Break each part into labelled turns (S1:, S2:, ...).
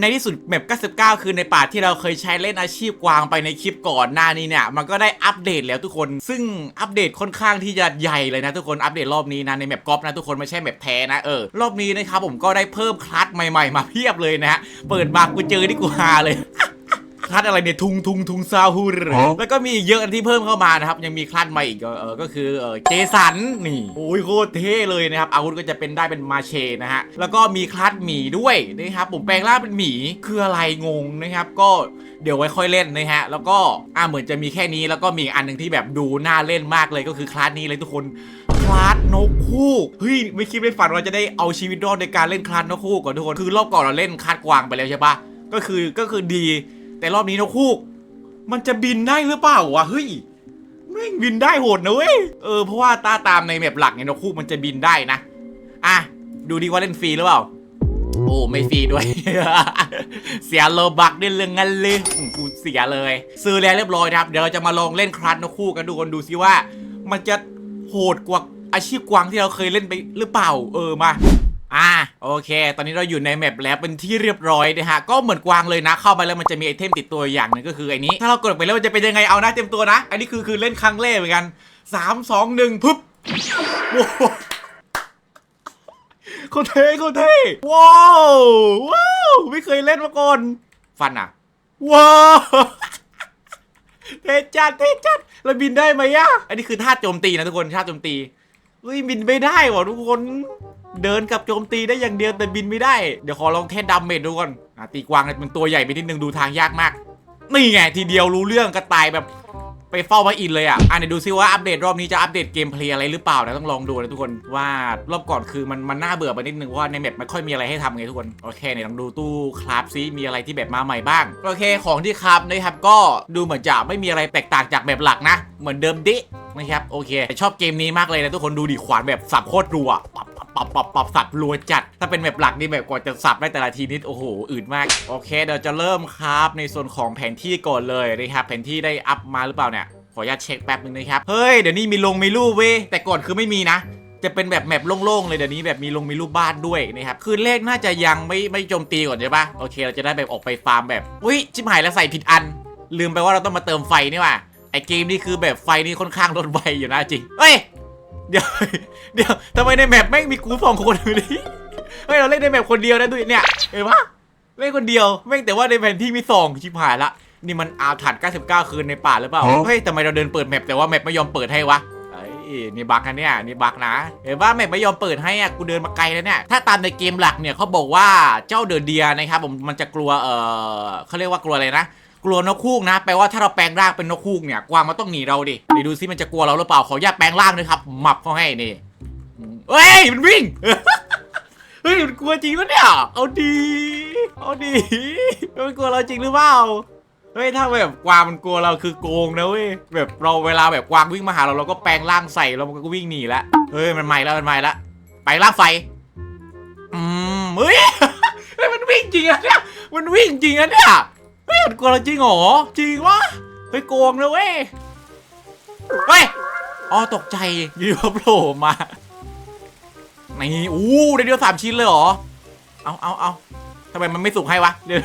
S1: ในที่สุดแมป99 คือในป่าที่เราเคยใช้เล่นอาชีพกวางไปในคลิปก่อนหน้านี้เนี่ย มันก็ได้อัปเดตแล้วทุกคน ซึ่งอัปเดตค่อนข้างที่จะใหญ่เลยนะทุกคน อัปเดตรอบนี้นะในแมปกอล์ฟนะทุกคนไม่ใช่แมปแท้นะเออ รอบนี้นะครับผมก็ได้เพิ่มคลัสใหม่ ๆ มาเพียบเลยนะฮะ เปิดมากูเจอที่กูฮาเลย คลัสอะไรเนี่ยทุงทุงทุงซาฮูร
S2: ฮะ
S1: แล้วก็มีอีกเยอะที่เพิ่มเข้ามานะครับ ยังมีคลัสใหม่อีกเออก็คือเออเจสันนี่โอ้ยโคตรเท่เลยนะครับอาวุธก็จะเป็นได้เป็นมาเชนะฮะแล้วก็มีคลัสหมีด้วยนะครับผมแปลงร่างเป็นหมีคืออะไรงงนะครับ ก็เดี๋ยวไว้ค่อยเล่นนะฮะแล้วก็อ่าเหมือนจะมีแค่นี้แล้วก็มีอีกอันหนึ่งที่แบบดูน่าเล่นมากเลยก็คือคลาสนี้เลยทุกคนคลาสนกคู่เฮ้ยไม่คิดไม่ฝันว่าจะได้เอาชีวิตรอดในการเล่นคลาสนกคู่ก่อนทุกคนคือรอบก่อนเราเล่นคลาสกวางไปแล้วใช่ปะก็คือก็คือดี แต่รอบนี้นกคู่มันจะบินได้หรือเปล่าวะเฮ้ยแม่งบินได้โหดนะเว้ยเออเพราะว่าตาตามในแมปหลักเนี่ยนกคู่มันจะบินได้นะอะดูดีว่าเล่นฟรีหรือเปล่าโอ้ไม่ฟรีด้วย เสียโลบักด้วยเรื่องงั้นเลยอืมกูเสียเลย ซื้อแล้วเรียบร้อยครับ เดี๋ยวเราจะมาลองเล่นครัสนกคู่กันดูคนดูซิว่า มันจะโหดกว่าอาชีพกวางที่เราเคยเล่นไปหรือเปล่า เออมา อ่าโอเค ตอนนี้เราอยู่ในแมปแล้วเป็นที่เรียบร้อยนะฮะ ก็เหมือนกวางเลยนะ เข้าไปแล้วมันจะมีไอเทมติดตัวอย่างนึงก็คือไอ้นี้ ถ้าเรากดไปแล้วมันจะเป็นยังไงเอานะเต็มตัวนะ อันนี้คือคือเล่นครั้งแรกเหมือนกันสามสองหนึ่งปึ๊บโว้โหโคตรเท่โคตรเท่ว้าวว้าวไม่เคยเล่นมาก่อน ฟันอะว้าวเทจัดเทจัดแล้วบินได้ไหมอะอันนี้คือท่าโจมตีนะทุกคนท่าโจมตีเฮ้ยบินไม่ได้ว่ะทุกคน เดินกับโจมตีได้อย่างเดียวแต่บินไม่ได้ เดี๋ยวขอลองเทสดัมเมจดูก่อนอะตีกวางเนี่ยมันตัวใหญ่ไปนิดนึงดูทางยากมาก นี่ไงทีเดียวรู้เรื่องกระต่ายแบบไปเฝ้าพระอินเลยอะ อะเดี๋ยวดูซิว่าอัปเดตรอบนี้จะอัปเดตเกมเพลย์อะไรหรือเปล่านะต้องลองดูนะทุกคนว่ารอบก่อนคือมันมันน่าเบื่อไปนิดนึงเพราะว่าในแมปไม่ค่อยมีอะไรให้ทำไงทุกคนโอเคเนี่ยลองดูตู้คราฟซิมีอะไรที่แบบมาใหม่บ้างโอเคของที่คราฟนะครับก็ดูเหมือนจะไม่มีอะไรแตกต่างจากแบบหลักนะ เหมือนเดิมดิ นะครับโอเค ชอบเกมนี้มากเลยนะทุกคนดูดิขวานแบบสับโคตรรัวปับปับปับปับปับสับรัวจัด ถ้าเป็นแบบหลักนี่แบบกว่าจะสับได้แต่ละทีนิดโอ้โหอืดมากโอเคเดี๋ยวจะเริ่มครับในส่วนของแผนที่ก่อนเลยนะครับแผนที่ได้อัพมาหรือเปล่าเนี่ยขออนุญาตเช็คแป๊บนึงนะครับเฮ้ยเดี๋ยวนี้มีลงมีรูปเว้ยแต่ก่อนคือไม่มีนะจะเป็นแบบแมปโล่งๆเลยเดี๋ยวนี้แบบมีลงมีรูปบ้านด้วยนะครับคืนเลขน่าจะยังไม่ไม่โจมตีก่อนใช่ปะโอเค เราจะได้แบบออกไปฟาร์มแบบอุ้ยชิบหายแล้วใส่ผิดอัน ลืมไปว่าเราต้องมาเติมไฟนี่ว่ะ ไอเกมนี่คือแบบไฟนี่ค่อนข้างลดไวอยู่นะจริง เฮ้ย เดี๋ยว เดี๋ยวทำไมในแมปแม่งมีกูสองคนอยู่นี่เฮ้ยเราเล่นในแมปคนเดียวนะดูเนี่ย เห็นปะเล่นคนเดียวแม่งแต่ว่าในแผนที่มีสองชิบหายละ นี่มันอาถรรพ์99 คืนในป่าหรือเปล่า
S2: ฮะ
S1: เฮ้ยทำไมเราเดินเปิดแมปแต่ว่าแมปไม่ยอมเปิดให้วะเอ้ยนี่บักนะเนี่ยนี่บักนะ เห็นว่าแมปไม่ยอมเปิดให้อะกูเดินมาไกลแล้วเนี่ยถ้าตามในเกมหลักเนี่ยเขาบอกว่าเจ้าเดอะเดียนะครับผมมันจะกลัวเออเขาเรียกว่ากลัวอะไรนะ กลัวนกคูกนะ แปลว่าถ้าเราแปลงร่างเป็นนกคูกเนี่ยกวางมันต้องหนีเราดิเดี๋ยวดูซิมันจะกลัวเราหรือเปล่าขออนุญาตแปลงร่างด้วยครับหมับเขาให้นี่เฮ้ยมันวิ่งเฮ้ยมันกลัวจริงปะเนี่ยเอาดีเอาดีมันกลัวเราจริงหรือเปล่าเฮ้ยถ้าแบบกวางมันกลัวเราคือโกงนะเว้ยแบบเราเวลาแบบกวางวิ่งมาหาเราเราก็แปลงร่างใส่แล้วมันก็วิ่งหนีละเฮ้ยมันใหม่แล้วมันใหม่ละไปล่างไฟอืมเฮ้ยเฮ้ยมันวิ่งจริงอะเนี่ยมันวิ่งจริงอะเนี่ย เฮ้ยมันกลัวเราจริงเหรอ จริงวะเฮ้ยโกงนะเว้ยเฮ้ยอ๋อตกใจอยูดีๆโผล่มานี่อู้ได้เดียวสามชิ้นเลยเหรอ เอาเอาเอาทำไมมันไม่สุกให้วะเดี๋ยว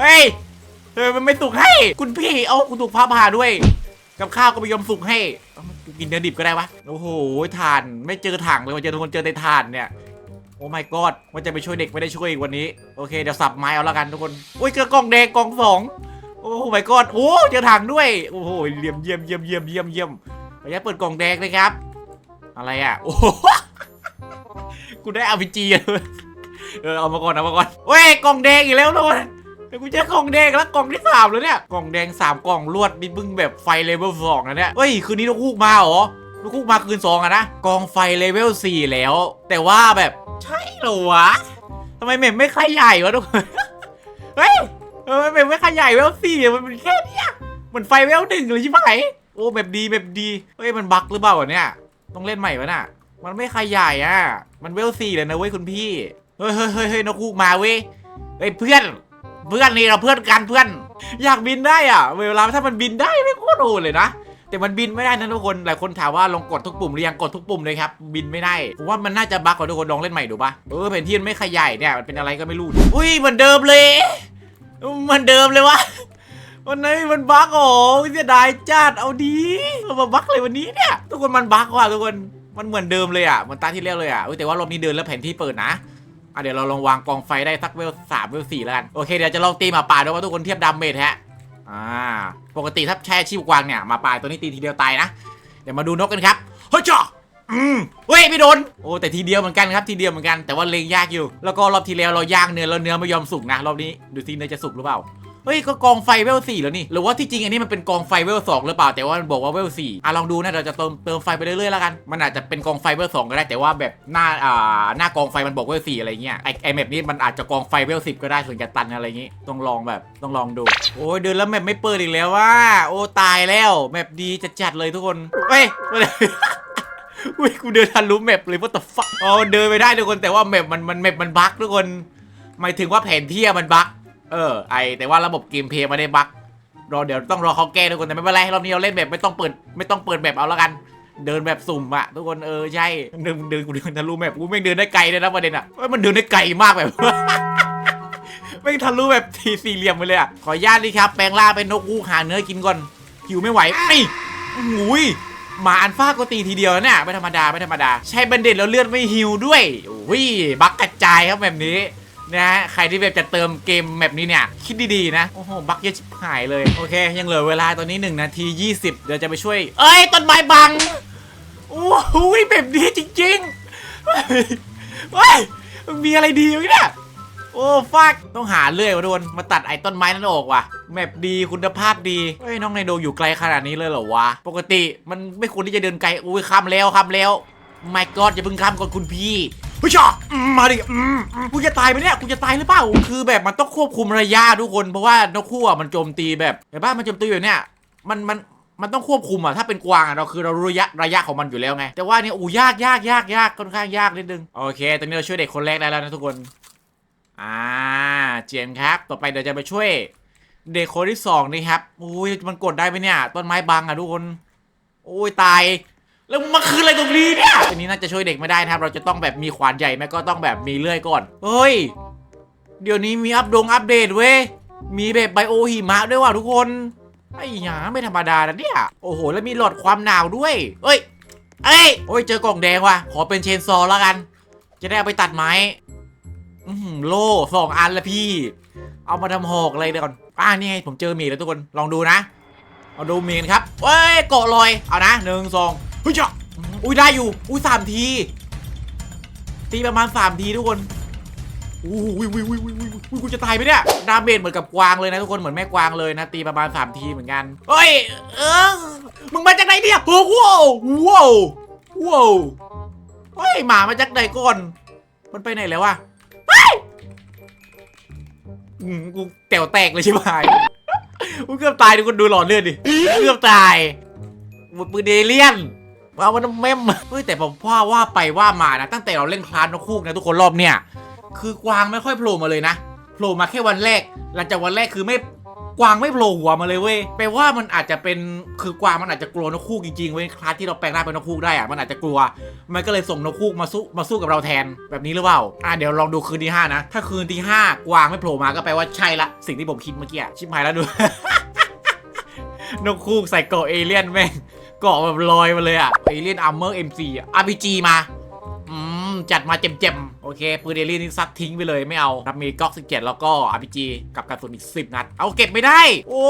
S1: เฮ้ยเออมันไม่สุกให้ คุณพี่ เอาคุณถูกพาพาด้วย กับข้าวก็ไม่ยอมสุกให้ กินเนื้อดิบก็ได้วะ โอ้โหทาน ไม่เจอถังเลยมาเจอทุกคนเจอแต่านเนี่ย โอ้ my god ว่าจะไปช่วยเด็กไม่ได้ช่วยอีกวันนี้ โอเค เดี๋ยวสับไม้เอาละกันทุกคนโอ้ยเจอกล่องแดงกล่องสองโอ้ my god โอ้เจอถังด้วย โอ้โหเยี่ยมเยี่ยมเยี่ยมเยี่ยมเยี่ยมเยี่ยมขออนุญาตเปิดกล่องแดงเลยครับ อะไรอะ โอ้โหกูได้อาวิจีเลยเออเอามาก่อนเอามาก่อนเว้ยกล่องแดงอีกแล้วทุกคนเดี๋ยวกูเจอกล่องแดงแล้วกล่องที่สามแล้วเนี่ยกล่องแดงสามกล่องลวดนี่เพิ่งแบบไฟเลเวลสองนะเนี่ยเฮ้ยคืนนี้นกคูกมาเหรอนกคูกมาคืนสองอะนะกองไฟเลเวลสี่แล้ว แต่ว่าแบบ ใช่เหรอวะทำไมเมมไม่ขยายวะทุกคนเฮ้ยทำไมเมมไม่ขยายเวลสี่อะมันเป็นแค่เนี้ยเหมือนไฟเวลหนึ่งเลยใช่ไหมโอ้แบบดีแบบดีเฮ้ยมันบั๊กหรือเปล่าเนี่ยต้องเล่นใหม่ปะน่ะ มันไม่ขยายอะมันเวลสี่เลยนะเว้ยคุณพี่เฮ้ยเฮ้ยเฮ้ยเฮ้ยนกคูกมาเว้ย เฮ้ยเพื่อน เพื่อนนี่เราเพื่อนกันเพื่อน อยากบินได้อะ เวลาถ้ามันบินได้ไม่โคตรโหดเลยนะ แต่มันบินไม่ได้นะทุกคน หลายคนถามว่าลองกดทุกปุ่มหรือยังกดทุกปุ่มเลยครับ บินไม่ได้ ผมว่ามันน่าจะบั๊กกว่าทุกคนลองเล่นใหม่ดูปะเออแผนที่มันไม่ขยายเนี่ยมันเป็นอะไรก็ไม่รู้ อุ้ยเหมือนเดิมเลยเหมือนเดิมเลยวะวันนี้มันบั๊กโอ้เสียดายจัดเอาดีมาบั๊กเลยวันนี้เนี่ย ทุกคนมันบั๊กว่ะทุกคนมันเหมือนเดิมเลยอะเหมันตาที่แล้วเลยอะแต่ว่ารอบนี้เดินแล้วแผนที่เปิดนะอะเดี๋ยวเราลองวางกองไฟได้สักเวลสามเวลสี่แล้วกันโอเคเดี๋ยวจะลองตีหมาป่าด้วยว่าทุกคนเทียบดาเมจฮะ อ่า ปกติถ้าแช่ชีพกวางเนี่ยมาปลายตัวนี้ตีทีเดียวตายนะ เดี๋ยวมาดูนกกันครับเฮ้ยจ่ออืมเว้ยไม่โดน โอ้แต่ทีเดียวเหมือนกันครับทีเดียวเหมือนกันแต่ว่าเลงยากอยู่ แล้วก็รอบที่แล้วเราย่างเนื้อแล้วเนื้อไม่ยอมสุกนะรอบนี้ดูซิเนื้อจะสุกหรือเปล่า เฮ้ยก็กองไฟเวลสี่แล้วนี่หรือว่าที่จริงอันนี้มันเป็นกองไฟเวลสองหรือเปล่าแต่ว่ามันบอกว่าเวลสี่อะลองดูนะเราจะเติมเติมไฟไปเรื่อยๆแล้วกัน มันอาจจะเป็นกองไฟเวลสองก็ได้แต่ว่าแบบหน้าอ่าหน้ากองไฟมันบอกเวลสี่อะไรเงี้ยไอไอแมปนี้มันอาจจะกองไฟเวลสิบก็ได้ส่วนจะตันอะไรอย่างงี้ต้องลองแบบต้องลองดู โอ้ยเดินแล้วแมปไม่เปิดอีกแล้วว่า โอ้ตายแล้วแมปดีจะจัดเลยทุกคนเฮ้ยอุ้ยกูเดินทันรู้แมปเลยว่าต fuck อ๋อเดินไปได้ทุกคนแต่ว่าแมปมันมันแมปมันบั๊กทุกคนหมายถึงว่าแผนที่มันบั๊ก เออไอแต่ว่าระบบเกมเพลย์ไม่ได้บั๊กรอเดี๋ยวต้องรอเขาแก้ทุกคนแต่ไม่เป็นไรรอบนี้เราเล่นแบบไม่ต้องเปิด ไม่ต้องเปิดแบบเอาแล้วกัน เดินแบบสุ่มอะทุกคนเออใช่เดินเดินกูเดินทะลุแมปกูไม่งเดินได้ไกลเลยนะประเด็นอะมันเดินได้ไกลมากแบบไม่งทะลุแบบทีสี่เหลี่ยมไปเลยอะขออนุญาตดิครับแปลงร่าเป็นนกฮูหาเนื้อกินก่อนหิวไม่ไหวนี่หุยหมาอันฟ้าก็ตีทีเดียวเนี่ยไม่ธรรมดาไม่ธรรมดา ใช้บันเด็ดแล้วเลือดไม่หิวด้วยโอ้ยบักกระจายครับแบบนี้ นะฮะใครที่แบบจะเติมเกมแบบนี้เนี่ย คิดดีๆนะ โอ้โห บักเยอะชิบหายเลย โอเค ยังเหลือเวลาตอนนี้ 1 นาที 20 เดี๋ยวจะไปช่วย เอ้ย ต้นไม้บัง โอ้โหแบบนี้จริงๆเฮ้ยมันมีอะไรดีวะเนี่ยโอ้ฟักต้องหาเลื่อยวะทุกคนมาตัดไอ้ต้นไม้นั่นออกว่ะแมปดีคุณภาพดีเฮ้ยน้องไนโดอยู่ไกลขนาดนี้เลยเหรอวะ ปกติมันไม่ควรที่จะเดินไกลอุ้ยข้ามแล้วข้ามแล้วไม่กอดอย่าเพิ่งข้ามก่อนคุณพี่ ผู้ชออืมมาดิอืมอืมกูจะตายไหมเนี่ยกูจะตายหรือเปล่าคือแบบมันต้องควบคุมระยะทุกคนเพราะว่านกคู่อะมันโจมตีแบบเห็นป่ะมันโจมตีแบบเนี้ยมันมันมันต้องควบคุมอะถ้าเป็นกวางอะเราคือเรารู้ระยะระยะของมันอยู่แล้วไง แต่ว่าเนี่ยอู้ยากยากยากยากค่อนข้างยากนิดนึงโอเคตอนนี้เราช่วยเด็กคนแรกได้แล้วนะทุกคนอ่าเจียนครับ ต่อไปเดี๋ยวจะไปช่วย เด็กคนที่สองนี่ครับอุ้ยมันกดได้ไหมเนี่ย ต้นไม้บังอะทุกคน โอ้ยตาย แล้วมันคืออะไรตรงนี้เนี่ยอันนี้น่าจะช่วยเด็กไม่ได้นะครับ เราจะต้องแบบมีขวานใหญ่แม่ก็ต้องแบบมีเลื่อยก่อน เฮ้ย เดี๋ยวนี้มีอัปดงอัปเดตเว้ย มีแบบไบโอหิมะด้วยว่ะทุกคน ไอ้หยาไม่ธรรมดานะเนี่ย โอ้โห แล้วมีหลอดความหนาวด้วย เอ้ย เอ้ย โอ้ย เจอกล่องแดงว่ะ ขอเป็นเชนซอว์แล้วกัน จะได้เอาไปตัดไม้ อือหือโล่สองอันละพี่ เอามาทำหอกอะไรเดี๋ยวก่อน อ่านี่ไงผมเจอหมีแล้วทุกคน ลองดูนะ เอาดูหมีนครับเว้ยเกาะลอย เอานะหนึ่งสอง เฮ้ยจ้ะอุ้ยได้อยู่ อุ้ยสามที ตีประมาณสามทีทุกคนอุ้ยอุ้ยอุ้ยอุ้ยอุ้ยอุ้ยอุ้ยกูจะตายไหมเนี่ยดาเมจเหมือนกับกวางเลยนะทุกคนเหมือนแม่กวางเลยนะ ตีประมาณสามทีเหมือนกันเฮ้ยเออมึงมาจากไหนเนี่ยโอ้โหว้าวว้าวเฮ้ยหมามาจากไหนก่อน มันไปไหนแล้ววะอืมกูแต๋วแตกเลยใช่ไหมกูเกือบตายดูคนดูหลอดเลือดดิเกือบตายหมดปืนเดเลียน ว่ามันเมมเฮ้ยแต่ผมว่าว่าไปว่ามานะ ตั้งแต่เราเล่นคลานนกคูกนะทุกคนรอบเนี่ยคือกวางไม่ค่อยโผล่มาเลยนะโผล่มาแค่วันแรก หลังจากวันแรกคือไม่กวางไม่โผล่หัวมาเลยเว้ยแปลว่ามันอาจจะเป็นคือกวางมันอาจจะกลัวนกคูกจริงๆเว้ยคลาสที่เราแปลงร่างเป็นนกคูกได้อะมันอาจจะกลัว มันก็เลยส่งนกคูกมาสู้มาสู้กับเราแทนแบบนี้หรือเปล่าอะเดี๋ยวลองดูคืนที่ห้านะ ถ้าคืนที่ห้ากวางไม่โผล่มาก็แปลว่าใช่ละสิ่งที่ผมคิดเมื่อกี้ชิบหายแล้วดูนกคูกใส่เกาะเอเลี่ยนแม่ง เกาะแบบลอยมาเลยอะเอเลี่ยนอาร์เมอร์เอ็มซีอาร์พีจีมาอืมจัดมาเจ็มๆ โอเค ปืนเอเลี่ยนนี่ซัดทิ้งไปเลยไม่เอาครับมีก๊อกสิบเจ็ดแล้วก็ RPG กับกระสุนอีกสิบนัด เอาเก็บไม่ได้ โอ้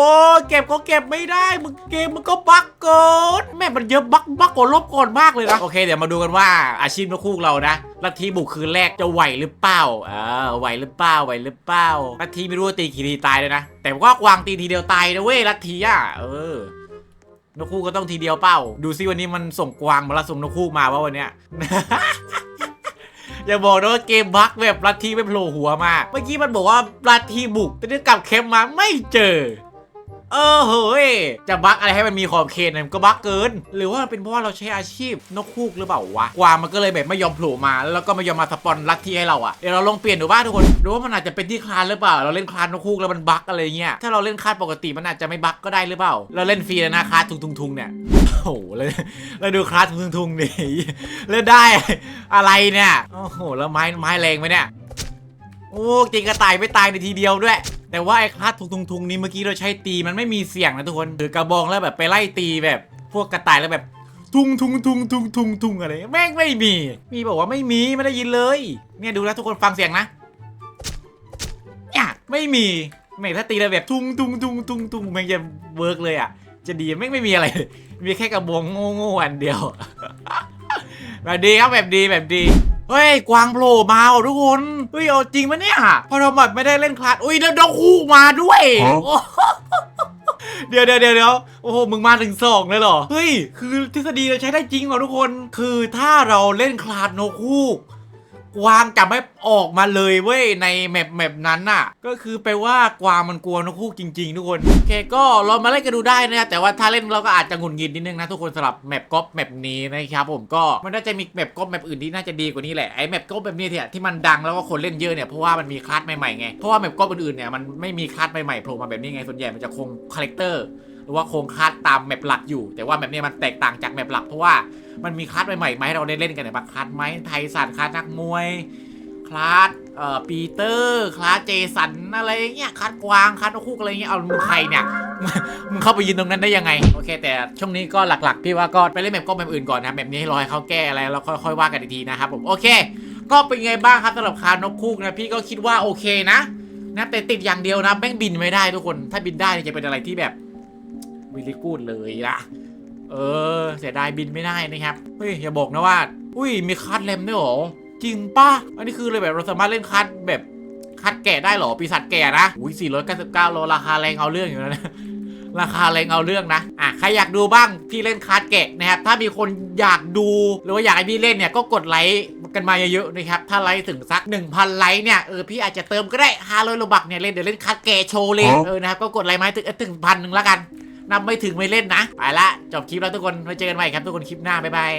S1: เก็บก็เก็บไม่ได้ มึงเกมมันก็บั๊กเกินแม่มันเยอะบั๊กบั๊กกว่าลบก่อนมากเลยนะ โอเค เดี๋ยวมาดูกันว่าอาชีพนกคูกเรานะลัทธิบุกคืนแรกจะไหวหรือเปล่าเออไหวหรือเปล่าไหวหรือเปล่าลัทธิไม่รู้ว่าตีกี่ทีตายเลยนะ แต่ว่ากวางตีทีเดียวตายนะเว้ยลัทธิอะเออ นกคู่ก็ต้องทีเดียวเป้า ดูซิวันนี้มันส่งกวางมาละส่งนกคู่มาว่าวันเนี้ยอย่าบอกนะว่าเกมบั๊กแบบลัทธิไม่โผล่หัวมา เมื่อกี้มันบอกว่าลัทธิบุก แต่เนี่ยกลับเข็มมาไม่เจอ เออเฮ้ยจะบั๊กอะไรให้มันมีขอบเขตเนี่ยมันก็บั๊กเกิน หรือว่ามันเป็นเพราะว่าเราใช้อาชีพนกคูกหรือเปล่าวะกวางมันก็เลยแบบไม่ยอมโผล่มา แล้วก็ไม่ยอมมาสปอนลัทธิให้เราอะเดี๋ยวเราลองเปลี่ยนดูบ้างทุกคนดูว่ามันอาจจะเป็นที่คลานหรือเปล่า เราเล่นคลานนกคูกแล้วมันบั๊กอะไรเงี้ยถ้าเราเล่นคลานปกติมันอาจจะไม่บั๊กก็ได้หรือเปล่า เราเล่นฟรีแล้วนะคลานทุงๆๆเนี่ยโหแล้วแล้วดูคลาสทุงทุงๆดิแล้วได้อะไรเนี่ยโอ้โหแล้วไม้ไม้แรงไหมเนี่ย โอ้จริงกระต่ายไม่ตายในทีเดียวด้วย แต่ว่าไอ้คลาสทุงทุงทุงนี้เมื่อกี้เราใช้ตีมันไม่มีเสียงนะทุกคนถือกระบองแล้วแบบไปไล่ตีแบบ พวกกระต่ายแล้วแบบ ทุงทุงทุงทุงทุงทุงอะไรแม่งไม่มี มีบอกว่าไม่มีไม่ได้ยินเลย เนี่ยดูแล้วทุกคนฟังเสียงนะเนี่ยไม่มีไม่งถ้าตีแล้วแบบทุงทุงทุงทุงทุงแม่งจะเวิร์กเลยอะ จะดีแม่งไม่มีอะไร มีแค่กระบองโง่ๆอันเดียว แบบดีครับแบบดีแบบดี เฮ้ยกวางโผล่มาว่ะทุกคนเฮ้ยเอาจริงปะเนี่ยพอเราแบบไม่ได้เล่นคลาสอุ้ยแล้วดอกคู่มาด้วย
S2: ฮะ
S1: โอ้โหเดี๋ยวเดี๋ยวเดี๋ยวเดี๋ยวโอ้โห มึงมาถึงสองเลยเหรอ เฮ้ย คือทฤษฎีเราใช้ได้จริงเหรอทุกคน คือถ้าเราเล่นคลาสนกคู่ก กวางจะไม่ออกมาเลยเว้ยในแมปแมปนั้นน่ะ ก็คือแปลว่ากวางมันกลัวนกคู่จริง ๆ ทุกคนโอเคก็ลองมาเล่นกันดูได้นะแต่ว่าถ้าเล่นเราก็อาจจะหงุดหงิดนิดนึงนะทุกคนสำหรับแมปก๊อปแมปนี้นะครับผมก็มันน่าจะมีแมปก๊อปแมปอื่นที่น่าจะดีกว่านี้แหละไอ้แมปก๊อปแบบนี้เนี่ยที่มันดังแล้วก็คนเล่นเยอะเนี่ยเพราะว่ามันมีคลาสใหม่ๆไงเพราะว่าแมปก๊อปอื่นๆเนี่ยมันไม่มีคลาสใหม่ๆโผล่มาแบบนี้ไงส่วนใหญ่มันจะคงคาแรคเตอร์ หรือว่าคงคลาสตามแมปหลักอยู่ แต่ว่าแมปนี้มันแตกต่างจากแมปหลักเพราะว่ามันมีคลาสใหม่ๆมาให้เราได้เล่นกันเนี่ยบางคลาสไม้ไทยสันคลาสนักมวยคลาสเอ่อปีเตอร์คลาสเจสันอะไรเงี้ยคลาสกวางคลาสนกคู่อะไรเงี้ยเอามึงใครเนี่ยมึงเข้าไปยืนตรงนั้นได้ยังไงโอเค แต่ช่วงนี้ก็หลักๆพี่ว่าก็ไปเล่นแมปก็แมปอื่นก่อนนะแบบนี้ให้รอให้เขาแก้อะไรแล้วค่อยๆว่ากันอีกทีนะครับผมโอเค ก็เป็นไงบ้างครับสำหรับคานกคู่นะพี่ก็คิดว่าโอเคนะนะแต่ติดอย่างเดียวนะแม่งบินไม่ได้ทุกคนถ้าบินได้จะเป็นอะไรที่แบบ วิลิกูดเลยอะเออ เสียดายบินไม่ได้นะครับ เฮ้ย อย่าบอกนะว่า อุ้ย มีคัดเลมด้วยเหรอ จริงป่ะอันนี้คือเลยแบบเราสามารถเล่นคัดแบบคัดแกะได้เหรอ ปีศาจแกะนะ อุ้ย499โลราคาแรงเอาเรื่องอยู่นะราคาแรงเอาเรื่องนะ อะ ใครอยากดูบ้าง พี่เล่นคัดแกะนะครับ ถ้ามีคนอยากดู หรือว่าอยากให้พี่เล่นเนี่ย ก็กดไลค์กันมาเยอะๆนะครับ ถ้าไลค์ถึงสัก 1,000 ไลค์เนี่ย เออ พี่อาจจะเติมก็ได้500โลบักเนี่ย เล่นเดี๋ยวเล่นคัดแกะโชว์เลย
S2: ฮะ
S1: เออ นะครับ ก็กดไลค์มาให้ถึงเอ้ยถึงพันหนึ่งแล้วกัน นับไม่ถึงไม่เล่นนะ ไปละ จบคลิปแล้วทุกคนไว้เจอกันใหม่ครับทุกคนคลิปหน้าบ๊ายบาย